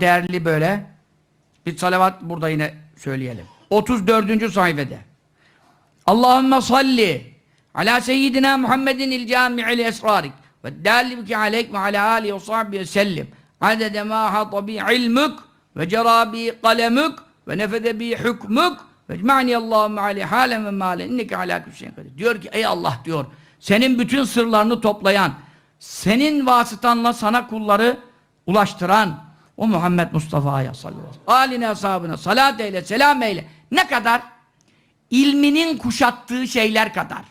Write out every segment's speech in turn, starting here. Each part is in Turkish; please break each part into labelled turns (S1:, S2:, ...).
S1: değerli böyle bir salavat burada yine söyleyelim. 34. sayfede. Allahümme salli ala seyyidina Muhammedin il cami'il esrarik ve dâlibki aleyk ve ala âlihi ve sahbihi sellim adede mâ hata bi ilmük ve cerâ bi kalemük ve nefede bi hükmük ve cma'ni Allahümme aleyh hâlen ve mâlen inneke alâ küsseyin kadir. Diyor ki ey Allah diyor senin bütün sırlarını toplayan senin vasıtanla sana kulları ulaştıran o Muhammed Mustafa'ya sallallahu aleyhi ve sellem. Aline ashabına salat eyle, selam eyle. Ne kadar? ilminin kuşattığı şeyler kadar,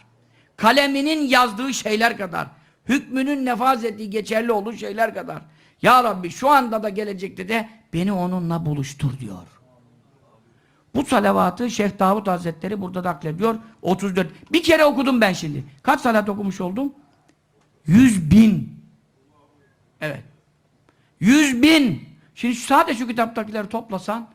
S1: kaleminin yazdığı şeyler kadar, hükmünün nefaz ettiği geçerli olduğu şeyler kadar. Ya Rabbi şu anda da gelecekte de beni onunla buluştur diyor. Bu salavatı Şeyh Davut Hazretleri burada naklediyor. 34. Bir kere okudum ben şimdi. Kaç salat okumuş oldum? 100 bin. Evet. 100 bin. Şimdi sadece şu kitaptakileri toplasan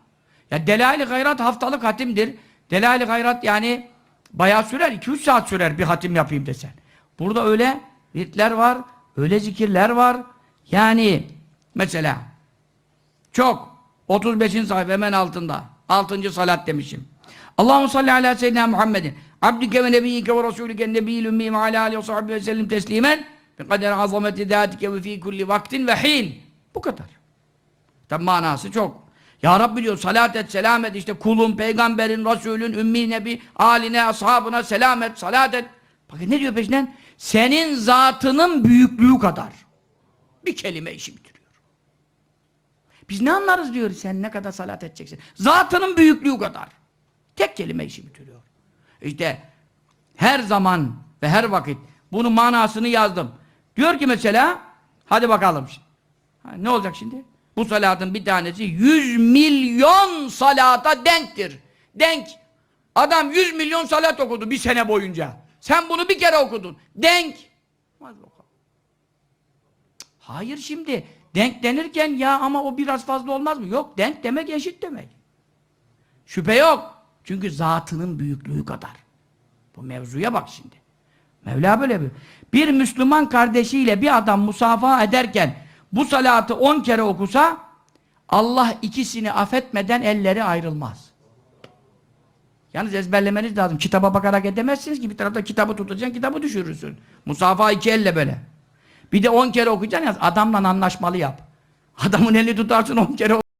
S1: ya Delail-i Gayrat haftalık hatimdir. Delail-i Gayrat yani bayağı sürer. 2-3 saat sürer bir hatim yapayım desen. Burada öyle ritler var, öyle zikirler var. Yani mesela çok 35. sayfa hemen altında. 6. salat demişim. Allahu salli ala seyyidina Muhammedin abdike ve nebiyyike ve rasulike nebiyyil ümmi ve ala alihi ve sahbihi ve sellim teslimen bi kader azameti zatike ve fi kulli vaktin ve hin. Bu kadar. Tabi manası çok. Ya Rabbi diyor salat et, selam et işte kulun, peygamberin, rasulün, ümmi, nebi, aline, ashabına selam et, salat et. Bakın ne diyor peşinden? Senin zatının büyüklüğü kadar. Bir kelime işi bitiriyor. Biz ne anlarız diyor sen ne kadar salat edeceksin. Zatının büyüklüğü kadar. Tek kelime işi bitiriyor. İşte her zaman ve her vakit bunun manasını yazdım. Diyor ki mesela hadi bakalım. Ha, ne olacak şimdi? Bu salatın bir tanesi 100 milyon salata denktir. Denk. Adam 100 milyon salat okudu bir sene boyunca. Sen bunu bir kere okudun. Denk. Hayır şimdi. Denk denirken ya ama o biraz fazla olmaz mı? Yok. Denk demek eşit demek. Şüphe yok. Çünkü zatının büyüklüğü kadar. Bu mevzuya bak şimdi. Mevla böyle bir. Bir Müslüman kardeşiyle bir adam musafaha ederken bu salatı on kere okusa Allah ikisini affetmeden elleri ayrılmaz. Yalnız ezberlemeniz lazım. Kitaba bakarak edemezsiniz ki bir tarafta kitabı tutacaksın, kitabı düşürürsün. Musafaha iki elle böyle. Bir de on kere okuyacaksın ya adamla anlaşmalı yap. Adamın elini tutarsın on kere